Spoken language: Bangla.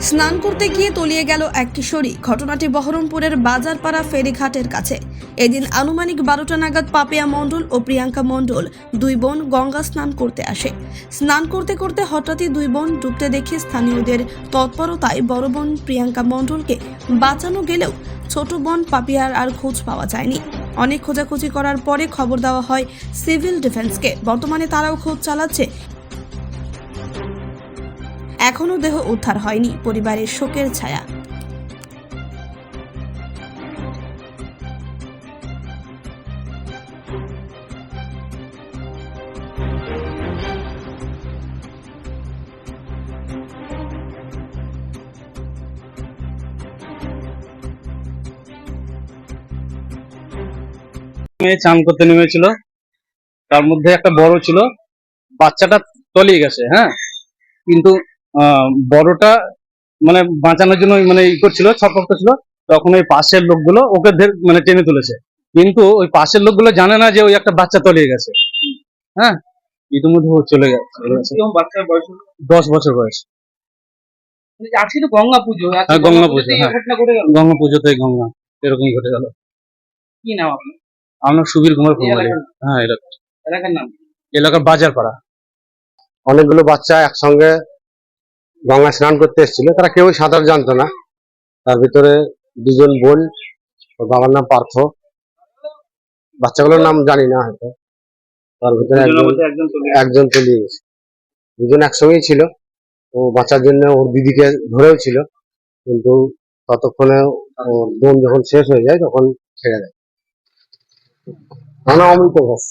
স্নান করতে গিয়ে তলিয়ে গেল এক কিশোরী। ঘটনাটি বহরমপুরের বাজারপাড়া ফেরিঘাটের কাছে। এদিন আনুমানিক বারোটা নাগাদ পাপিয়া মণ্ডল ও প্রিয়াঙ্কা মণ্ডল দুই বোন গঙ্গা স্নান করতে আসে। স্নান করতে করতে হঠাৎই দুই বোন ডুবতে দেখে স্থানীয়দের তৎপরতায় বড় বোন প্রিয়াঙ্কা মণ্ডলকে বাঁচানো গেলেও ছোট বোন পাপিয়ার আর খোঁজ পাওয়া যায়নি। অনেক খোঁজাখুঁজি করার পরে খবর দেওয়া হয় সিভিল ডিফেন্সকে। বর্তমানে তারাও খোঁজ চালাচ্ছে এখনও দেহ উদ্ধার হয়নি, পরিবারের শোকের ছায়া। মেয়ে চান করতে নেমেছিল। তার মধ্যে একটা বড় ছিল। বাচ্চাটা তলিয়ে গেছে হ্যাঁ? কিন্তু বড়টা মানে বাঁচানোর জন্য মানে ই করছিল ছটফট করছিল। তখন ওই পাশের লোকগুলো ওকে ধরে- মানে টেনে তুলেছে। কিন্তু ওই পাশের লোকগুলো জানে না যে ওই একটা বাচ্চা তলিয়ে গেছে। হ্যাঁ? ইতিমধ্যে ও চলে গেছে। বাচ্চার বয়স দশ বছর বয়স। আজকে তো গঙ্গা পুজো হ্যাঁ, গঙ্গা পুজো, হ্যাঁ। ঘটে গেল। গঙ্গা পুজোতে গঙ্গা এরকমই ঘটে গেল। কি নাম আপনার? আমরা সুবীর কুমার কুমারী। হ্যাঁ এলাকা এলাকার নাম? এলাকার বাজার পাড়া অনেকগুলো বাচ্চা একসঙ্গে গঙ্গা স্নান করতে এসেছিল। তারা কেউই সাঁতার জানতো না। তার ভিতরে দুজন বোন ওর বাবার নাম পার্থ। বাচ্চাগুলোর নাম জানি না হয়তো। তার ভিতরে একজন একজন চলে চলিয়ে গেছে। দুজন একসঙ্গেই ছিল। ও বাঁচার জন্য ওর দিদিকে ধরেও ছিল। কিন্তু ততক্ষণে ওর বোন যখন শেষ হয়ে যায় তখন ছেড়ে দেয়। আমার অমৃত ঘোষ।